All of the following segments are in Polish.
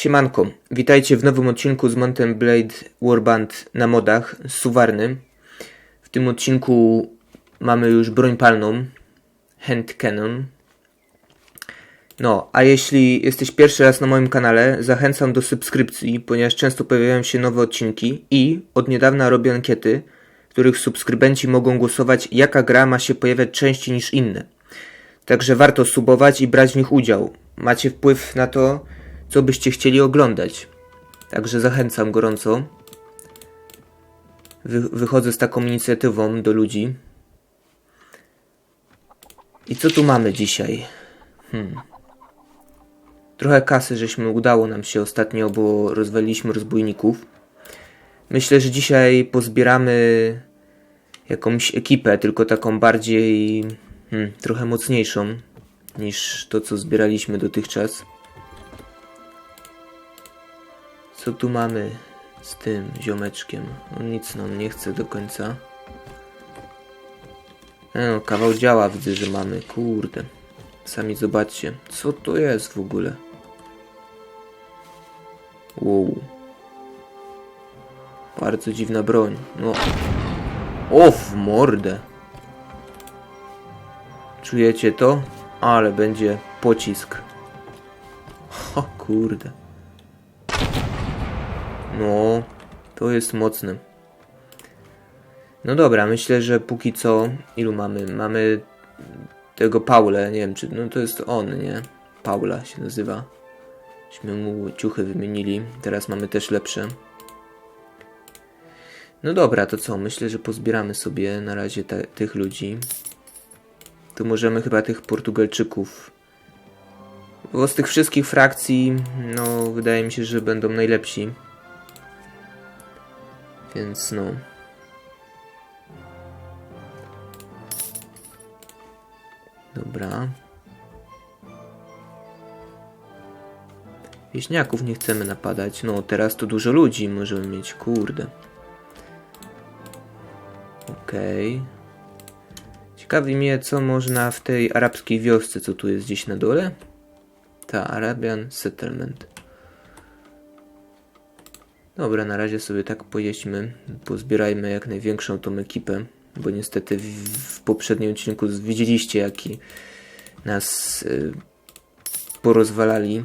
Siemanko, witajcie w nowym odcinku z Mountain Blade Warband na modach z Suwarny. W tym odcinku mamy już broń palną, Hand Cannon. No, a jeśli jesteś pierwszy raz na moim kanale, zachęcam do subskrypcji, ponieważ często pojawiają się nowe odcinki i od niedawna robię ankiety, w których subskrybenci mogą głosować, jaka gra ma się pojawiać częściej niż inne. Także warto subować i brać w nich udział. Macie wpływ na to, co byście chcieli oglądać. Także zachęcam gorąco. Wy, wychodzę z taką inicjatywą do ludzi. I co tu mamy dzisiaj? Hmm. Trochę kasy, żeśmy udało nam się ostatnio, bo rozwaliliśmy rozbójników. Myślę, że dzisiaj pozbieramy jakąś ekipę, tylko taką bardziej, hmm, trochę mocniejszą niż to, co zbieraliśmy dotychczas. Co tu mamy z tym ziomeczkiem? On nic nam nie chce do końca. E no, kawał działa widzę, że mamy. Kurde. Sami zobaczcie. Co to jest w ogóle? Wow. Bardzo dziwna broń. No. O, w mordę. Czujecie to? Ale będzie pocisk. O kurde. No, to jest mocne. No dobra, myślę, że póki co. Ilu mamy? Mamy tego Paulę, nie wiem czy. No to jest on, nie? Paula się nazywa. Myśmy mu ciuchy wymienili. Teraz mamy też lepsze. No dobra, to co? Myślę, że pozbieramy sobie na razie te, tych ludzi. Tu możemy chyba tych Portugalczyków. Bo z tych wszystkich frakcji, no wydaje mi się, że będą najlepsi. Więc no. Dobra. Wieśniaków nie chcemy napadać. No, teraz to dużo ludzi możemy mieć, kurde. Okej. Okay. Ciekawi mnie, co można w tej arabskiej wiosce, co tu jest gdzieś na dole. Ta Arabian Settlement. Dobra, na razie sobie tak pojeźdźmy. Pozbierajmy jak największą tą ekipę. Bo niestety w, w poprzednim odcinku widzieliście, jaki nas y, porozwalali.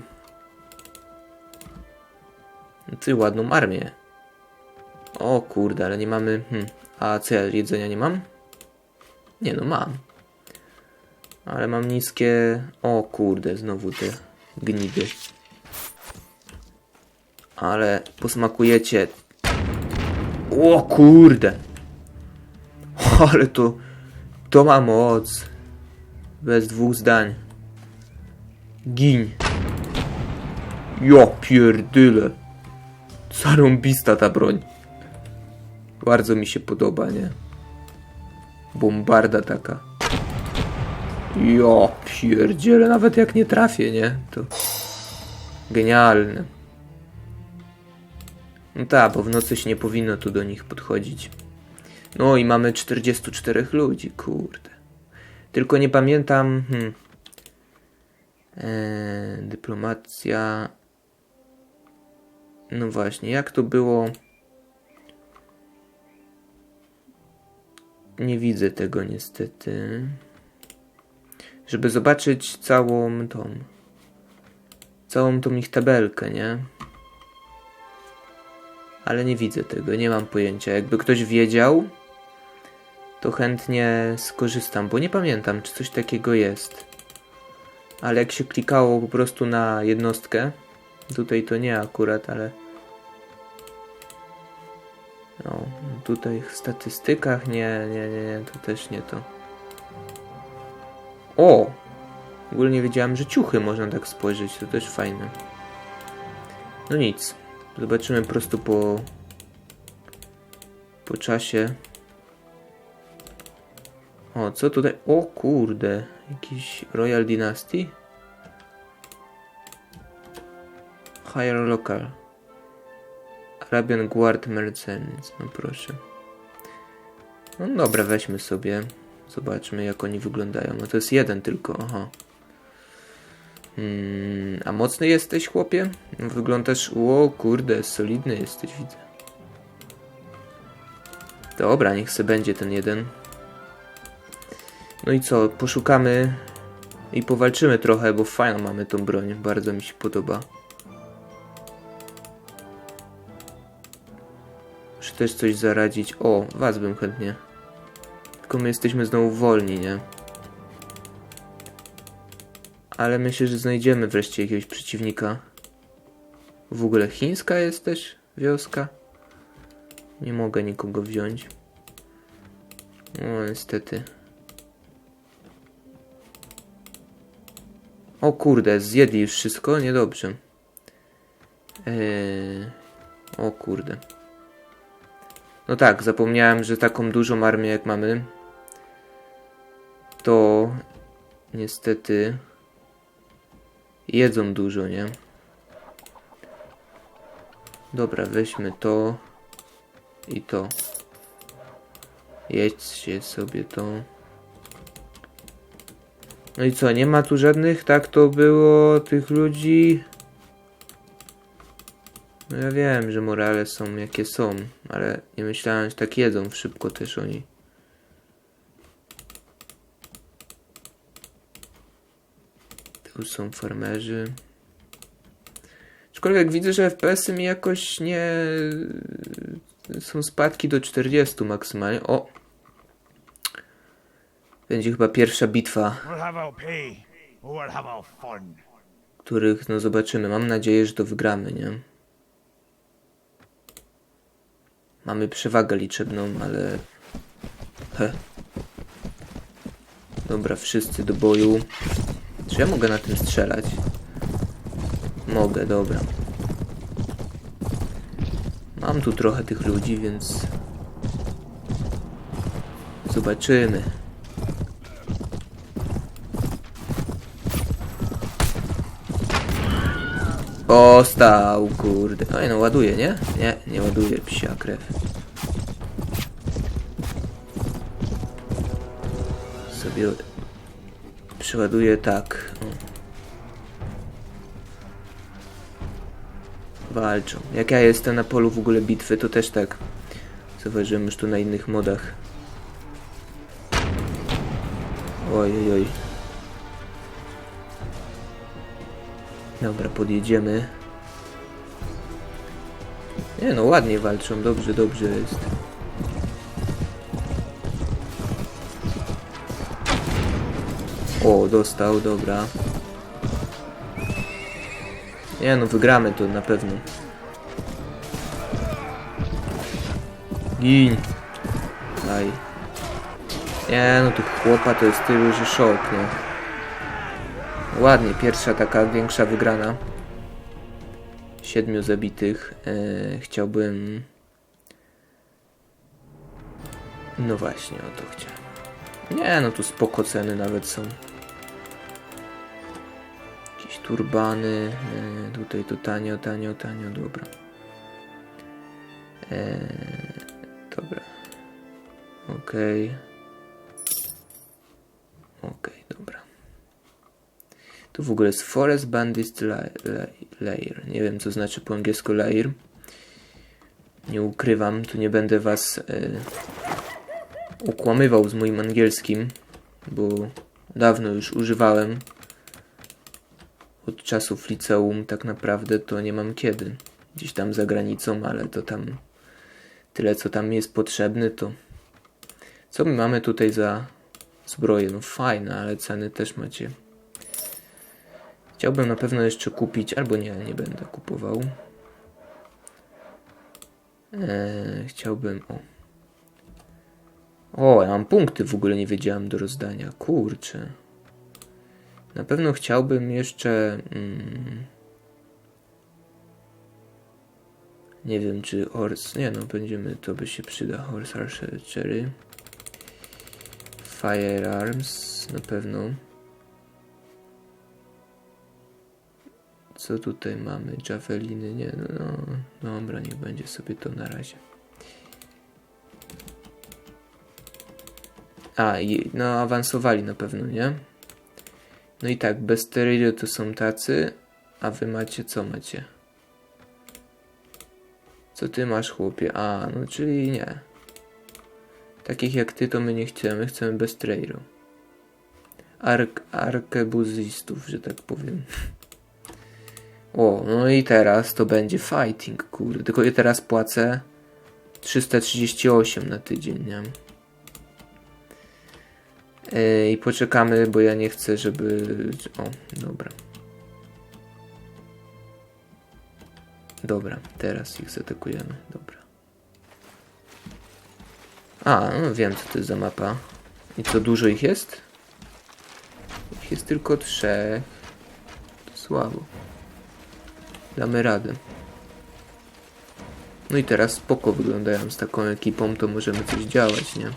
Ty ładną armię. O kurde, ale nie mamy... Hmm. A co ja jedzenia nie mam? Nie no, mam. Ale mam niskie... O kurde, znowu te gnidy. Ale posmakujecie... O kurde! Ale to... To ma moc. Bez dwóch zdań. Gin. Jo pierdyle. Zarąbista ta broń. Bardzo mi się podoba, nie? Bombarda taka. Jo pierdziele, nawet jak nie trafię, nie? To genialne. No tak, bo w nocy się nie powinno tu do nich podchodzić. No i mamy 44 ludzi, kurde. Tylko nie pamiętam. Hmm. Eee, dyplomacja. No właśnie, jak to było? Nie widzę tego niestety. Żeby zobaczyć całą tą. Całą tą ich tabelkę, nie? Ale nie widzę tego, nie mam pojęcia. Jakby ktoś wiedział, to chętnie skorzystam, bo nie pamiętam, czy coś takiego jest. Ale jak się klikało po prostu na jednostkę, tutaj to nie akurat, ale no, tutaj w statystykach nie, nie, nie, nie, to też nie to. O! W ogóle nie wiedziałem, że ciuchy można tak spojrzeć, to też fajne. No nic. Zobaczymy po prostu po po czasie. O, co tutaj? O kurde, jakiś Royal Dynasty? Higher Local. Arabian Guard Mercenaries, no proszę. No dobra, weźmy sobie. Zobaczmy jak oni wyglądają. No to jest jeden tylko, aha. Hmm, A mocny jesteś, chłopie? Wyglądasz... O kurde, solidny jesteś, widzę. Dobra, niech se będzie ten jeden. No i co, poszukamy i powalczymy trochę, bo fajną mamy tą broń. Bardzo mi się podoba. Muszę też coś zaradzić. O, was bym chętnie. Tylko my jesteśmy znowu wolni, nie? Ale myślę, że znajdziemy wreszcie jakiegoś przeciwnika. W ogóle chińska jest też wioska. Nie mogę nikogo wziąć. O, niestety. O kurde, zjedli już wszystko? Niedobrze. Eee... O kurde. No tak, zapomniałem, że taką dużą armię jak mamy, to niestety jedzą dużo, nie? Dobra, weźmy to i to. Jedźcie sobie to. No i co, nie ma tu żadnych? Tak to było, tych ludzi. No ja wiem, że morale są jakie są, ale nie myślałem, że tak jedzą szybko też oni. Tu są farmerzy. Aczkolwiek widzę, że FPS-y mi jakoś nie... Są spadki do 40 maksymalnie. O! Będzie chyba pierwsza bitwa, których no zobaczymy. Mam nadzieję, że to wygramy, nie? Mamy przewagę liczebną, ale... He. Dobra, wszyscy do boju. Czy ja mogę na tym strzelać? Mogę, dobra. Mam tu trochę tych ludzi, więc... Zobaczymy. Postał, kurde. Oj, no ładuje, nie? Nie, nie ładuje, psia krew. Sobie przeładuję tak. Walczą. Jak ja jestem na polu w ogóle bitwy, to też tak. Zauważyłem już tu na innych modach. Oj, oj, oj. Dobra, podjedziemy. Nie no, ładnie walczą, dobrze, dobrze jest. O, dostał, dobra. Nie no, wygramy to na pewno. Gin. Daj. Nie no, tu chłopa to jest tylu, że szok, nie? Ładnie, pierwsza taka większa wygrana. Siedmiu zabitych. E, chciałbym. No właśnie, o to chciałem. Nie, no tu spoko ceny nawet są. Turbany. E, tutaj to tanio, tanio, tanio, dobra. E, dobra. Okej. Okej, dobra. Tu w ogóle jest Forest Bandit La- La- Lair. Nie wiem, co znaczy po angielsku Lair. Nie ukrywam, tu nie będę was e, ukłamywał z moim angielskim, bo dawno już używałem. Czasów liceum tak naprawdę to nie mam kiedy. Gdzieś tam za granicą, ale to tam tyle, co tam jest potrzebny, to co my mamy tutaj za zbroję? No fajne, ale ceny też macie Chciałbym na pewno jeszcze kupić, albo nie, nie będę kupował. Eee, chciałbym. O. O, ja mam punkty w ogóle nie wiedziałem do rozdania. Kurczę. Na pewno chciałbym jeszcze. Mm, nie wiem, czy Horse. Nie, no, będziemy. To by się przyda. Horse Archery. Firearms. Na pewno. Co tutaj mamy? Javeliny? Nie, no, no dobra, niech będzie sobie to na razie. A, no awansowali na pewno, nie? No i tak, bez sterydy to są tacy. A wy macie co macie? Co ty masz, chłopie? A, no czyli nie. Takich jak ty to my nie chcemy, chcemy bez trailu. Ark, arkebuzistów, że tak powiem. O, no i teraz to będzie fighting, kurde. Tylko ja teraz płacę 338 na tydzień, nie? Yy, I poczekamy, bo ja nie chcę, żeby... O, dobra. Dobra, teraz ich zaatakujemy. Dobra. A, no wiem, co to jest za mapa. I co, dużo ich jest? Ich jest tylko trzech. To słabo. Damy radę. No i teraz spoko wyglądają z taką ekipą, to możemy coś działać, nie?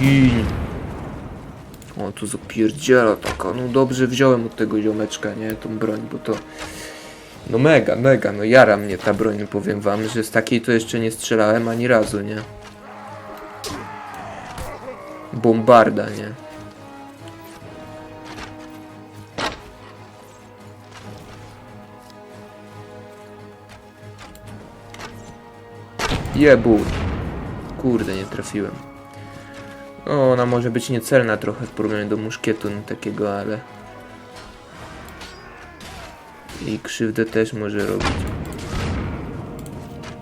Gin. O, tu zapierdziela taka, no dobrze wziąłem od tego ziomeczka, nie, tą broń, bo to... No mega, mega, no jara mnie ta broń, powiem wam, że z takiej to jeszcze nie strzelałem ani razu, nie? Bombarda, nie? Jebu. Kurde, nie trafiłem. O, ona może być niecelna trochę w porównaniu do muszkietu no, takiego, ale... I krzywdę też może robić.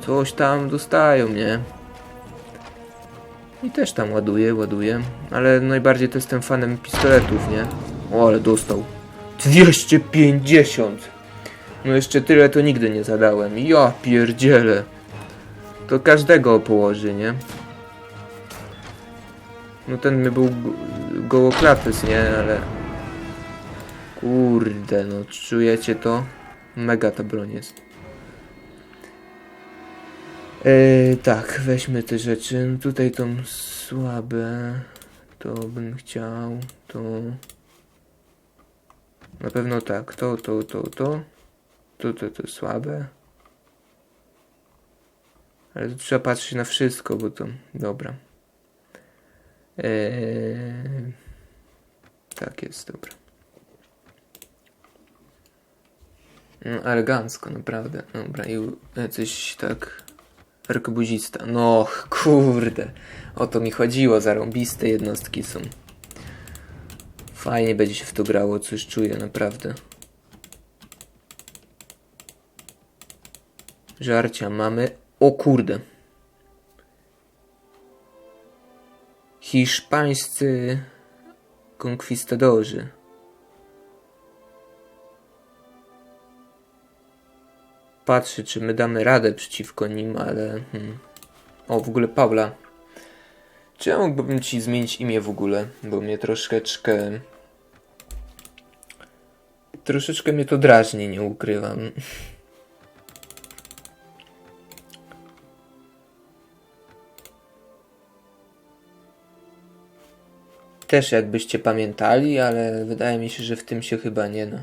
Coś tam dostają, nie? I też tam ładuje, ładuje. Ale najbardziej to jestem fanem pistoletów, nie? O, ale dostał. 250! No jeszcze tyle to nigdy nie zadałem. Ja pierdzielę. To każdego położy, nie? No ten mi był go- gołoklatys, nie? Ale... Kurde, no czujecie to? Mega ta broń jest. Yy, tak, weźmy te rzeczy. No Tutaj tą słabe. To bym chciał. To... Na pewno tak. To, to, to, to. To, to, to słabe. Ale tu trzeba patrzeć na wszystko, bo to... Dobra. Eee... Tak jest, dobra. No, elegancko, naprawdę. Dobra, i coś tak... Arkebuzista. No, kurde. O to mi chodziło, zarąbiste jednostki są. Fajnie będzie się w to grało, coś czuję, naprawdę. Żarcia mamy. O kurde. Hiszpańscy konkwistadorzy. Patrzę, czy my damy radę przeciwko nim, ale... Hmm. O, w ogóle Paula. Czy ja mógłbym ci zmienić imię w ogóle? Bo mnie troszeczkę... Troszeczkę mnie to drażni, nie ukrywam. Też jakbyście pamiętali, ale wydaje mi się, że w tym się chyba nie no.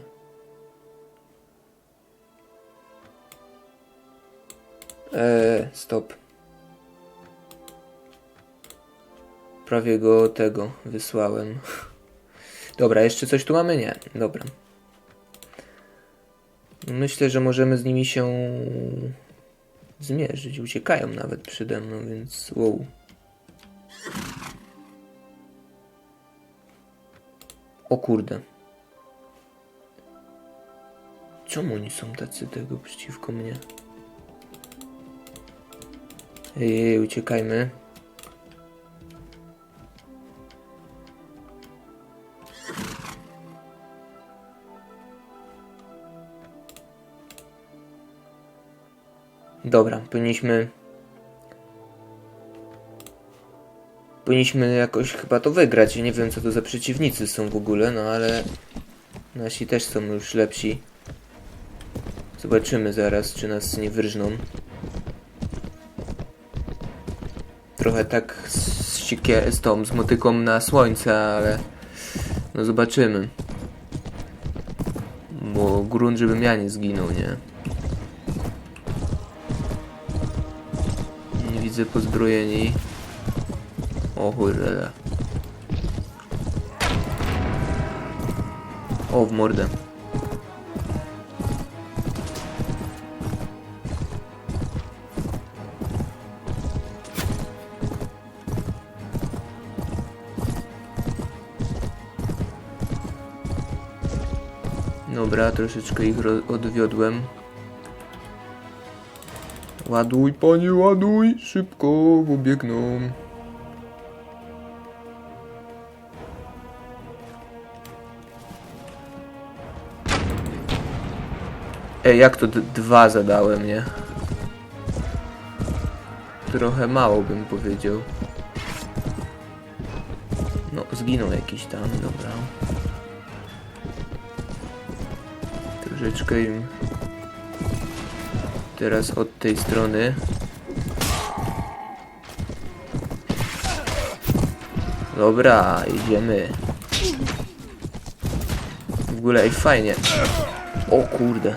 Eee, stop. Prawie go tego wysłałem. Dobra, jeszcze coś tu mamy? Nie. Dobra. Myślę, że możemy z nimi się zmierzyć. Uciekają nawet przede mną, więc wow. O kurde. Czemu oni są tacy tego przeciwko mnie? Ej, uciekajmy. Dobra, powinniśmy... Powinniśmy jakoś chyba to wygrać. Nie wiem co to za przeciwnicy są w ogóle, no ale... Nasi też są już lepsi. Zobaczymy zaraz, czy nas nie wyrżną. Trochę tak z, siekie- z tą, z motyką na słońce, ale... No zobaczymy. Bo grunt, żebym ja nie zginął, nie? Nie widzę pozbrojeni. O kurde. O w mordę. Dobra, troszeczkę ich odwiodłem. Ładuj, panie, ładuj! Szybko, bo biegną. Ej, jak to dwa zadałem, nie? Trochę mało bym powiedział. No, zginął jakiś tam, dobra. Troszeczkę im teraz od tej strony. Dobra, idziemy. W ogóle ej, fajnie. O kurde.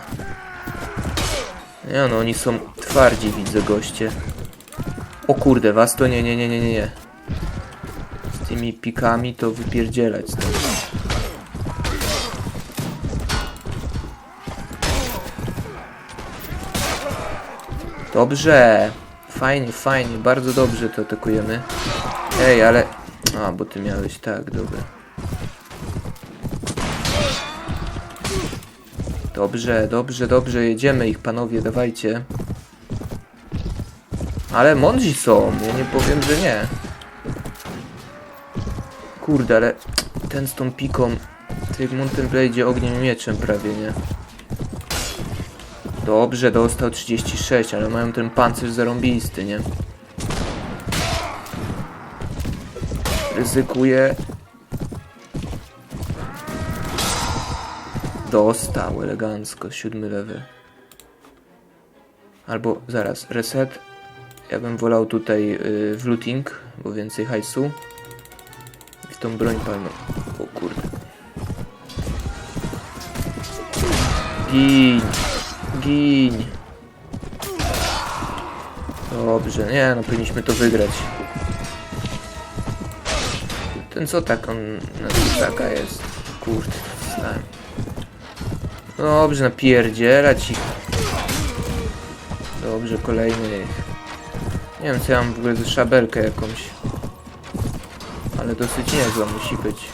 Nie no, oni są twardzi, widzę goście. O kurde, was to nie, nie, nie, nie, nie, nie. Z tymi pikami to wypierdzielać stąd. Dobrze. Fajnie, fajnie, bardzo dobrze to atakujemy. Ej, ale... A, bo ty miałeś tak, dobra. Dobrze, dobrze, dobrze, jedziemy ich, panowie, dawajcie. Ale mądrzy są, ja nie powiem, że nie. Kurde, ale ten z tą piką, to jak Mountain Blade ogniem i mieczem prawie, nie? Dobrze, dostał 36, ale mają ten pancerz zarąbisty, nie? Ryzykuję. Dostał elegancko, siódmy lewy. Albo zaraz, reset. Ja bym wolał tutaj y, w looting, bo więcej hajsu. I w tą broń palną. O kurde. Gin. Gin. Dobrze, nie no, powinniśmy to wygrać. Ten co tak, on na taka jest. Kurde, wstałem. Dobrze, napierdzielać ich. Dobrze, kolejny. Nie wiem co ja mam w ogóle za szabelkę jakąś. Ale dosyć niezła musi być.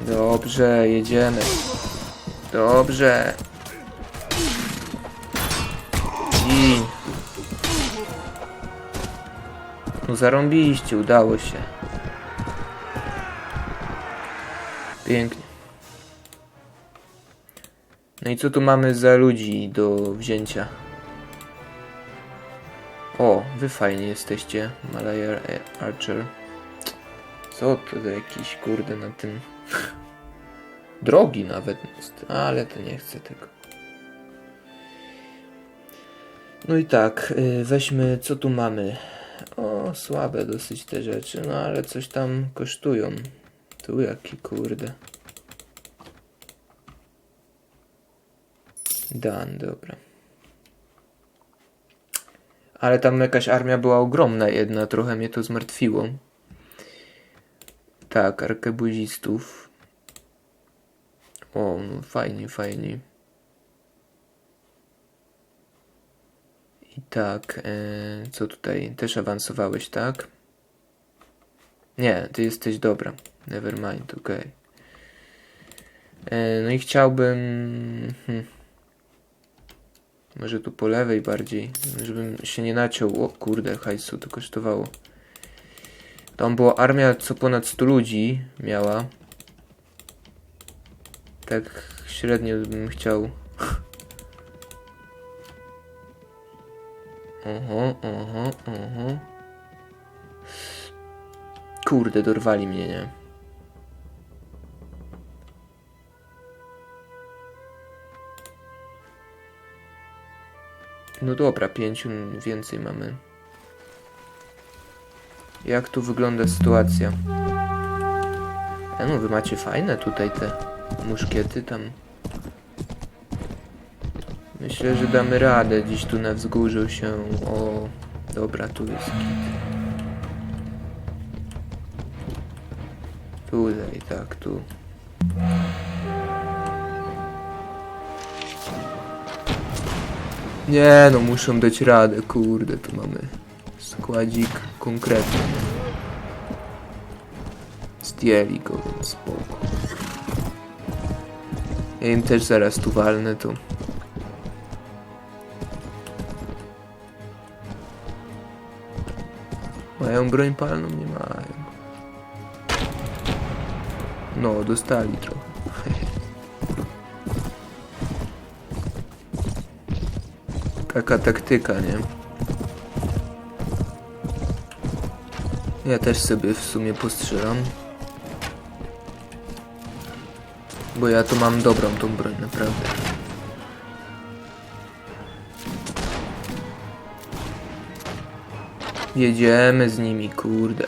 Dobrze, jedziemy. Dobrze. I... No zarąbiście, udało się. Pięknie. No i co tu mamy za ludzi do wzięcia? O, wy fajnie jesteście, Malaya Archer. Co to za jakiś kurde na tym... Drogi nawet jest, ale to nie chcę tego. No i tak, y, weźmy, co tu mamy? O, słabe dosyć te rzeczy, no ale coś tam kosztują. Tu jaki kurde. Dan, dobra. Ale tam jakaś armia była ogromna jedna, trochę mnie to zmartwiło. Tak, arkebuzistów. O, no fajnie, fajnie. I tak, e, co tutaj? Też awansowałeś, tak? Nie, ty jesteś dobra. Nevermind, okej. E, No i chciałbym... Hmm, może tu po lewej bardziej, żebym się nie naciął. O kurde, hajsu to kosztowało. Tam była armia co ponad 100 ludzi miała. Tak średnio bym chciał. Oho, oho, oho. Kurde, dorwali mnie, nie? No dobra, pięciu więcej mamy. Jak tu wygląda sytuacja? E no, wy macie fajne tutaj te muszkiety tam. Myślę, że damy radę dziś tu na wzgórzu się. O, dobra, tu jest kit. Tutaj, tak, tu. Nie no, muszą dać radę, kurde, tu mamy składzik konkretny. Zdjęli go, więc spoko. Ja im też zaraz tu walnę, to... Mają broń palną? Nie mają. No, dostali trochę. Taka taktyka, nie? Ja też sobie w sumie postrzelam. Bo ja tu mam dobrą tą broń, naprawdę. Jedziemy z nimi, kurde.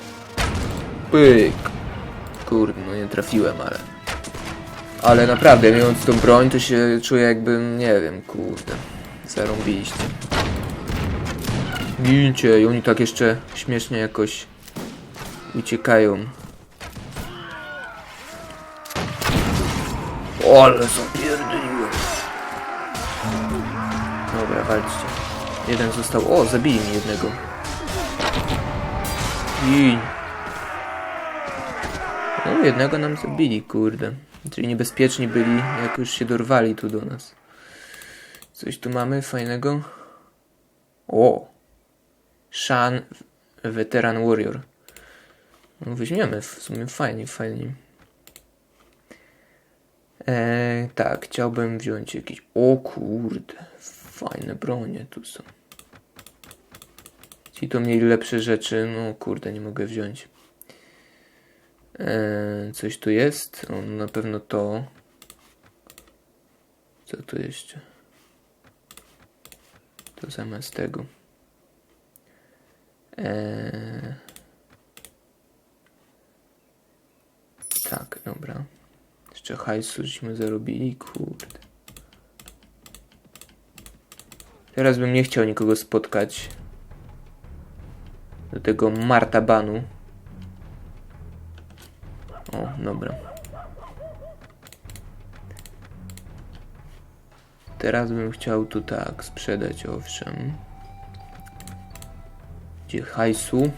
Pyk. Trafiłem, ale... Ale naprawdę, mając tą broń, to się czuję jakbym, nie wiem, kurde. Zarąbiliście. Gincie, i oni tak jeszcze śmiesznie jakoś uciekają. O, ale zapierdoliłem. Dobra, walczcie. Jeden został. O, zabili mi jednego. Gin. No, jednego nam zabili, kurde. Czyli niebezpieczni byli, jak już się dorwali tu do nas. Coś tu mamy fajnego? O! Shan Veteran Warrior. No, weźmiemy, w sumie fajnie, fajnie. Eee, tak, chciałbym wziąć jakieś... O kurde, fajne bronie tu są. Ci to mieli lepsze rzeczy, no kurde, nie mogę wziąć. Eee, coś tu jest? No na pewno to. Co tu jeszcze? To zamiast tego. Eee... Tak, dobra. Jeszcze hajsu żeśmy zarobili, kurde. Teraz bym nie chciał nikogo spotkać. Do tego Marta Banu. O, dobra. Teraz bym chciał tu tak sprzedać, owszem. Gdzie hajsu?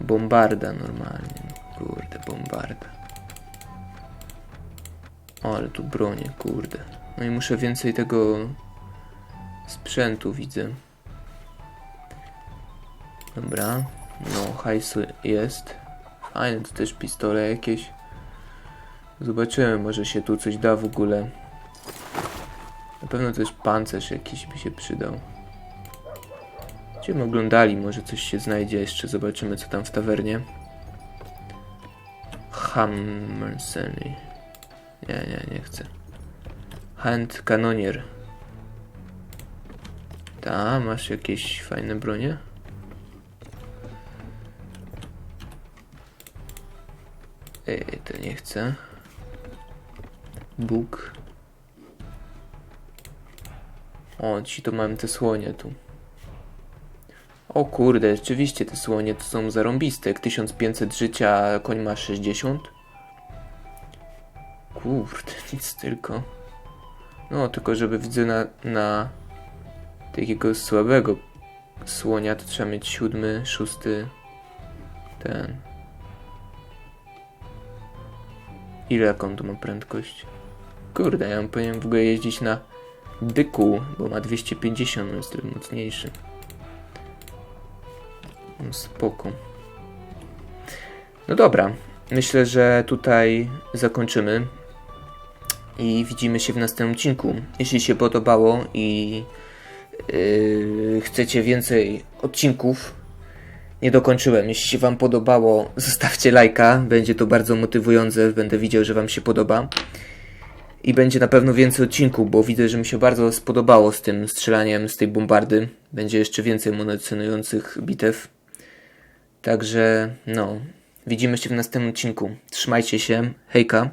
Bombarda normalnie. no Kurde, bombarda. O, ale tu bronię, kurde. No i muszę więcej tego sprzętu widzę. Dobra. No, hajsu jest. Fajne, to też pistole jakieś. Zobaczymy, może się tu coś da w ogóle. Na pewno też pancerz jakiś by się przydał. Będziemy oglądali, może coś się znajdzie jeszcze. Zobaczymy, co tam w tawernie. Hammerseny. Nie, nie, nie chcę. Hand Canonier. Ta, masz jakieś fajne bronie? Nie chcę. Bóg. O, ci to mam te słonie tu. O kurde, rzeczywiście te słonie to są zarąbiste. Jak 1500 życia, a koń ma 60. Kurde, nic tylko. No, tylko żeby widzę na, na takiego słabego słonia, to trzeba mieć siódmy, szósty, ten. Ile jaką tu ma prędkość? Kurde, ja powinienem w ogóle jeździć na byku, bo ma 250, no jest trochę mocniejszy. No spoko. No dobra, myślę, że tutaj zakończymy i widzimy się w następnym odcinku. Jeśli się podobało i yy, chcecie więcej odcinków, nie dokończyłem. Jeśli się Wam podobało, zostawcie lajka, będzie to bardzo motywujące, będę widział, że Wam się podoba. I będzie na pewno więcej odcinków, bo widzę, że mi się bardzo spodobało z tym strzelaniem z tej bombardy. Będzie jeszcze więcej emocjonujących bitew. Także, no, widzimy się w następnym odcinku. Trzymajcie się, hejka.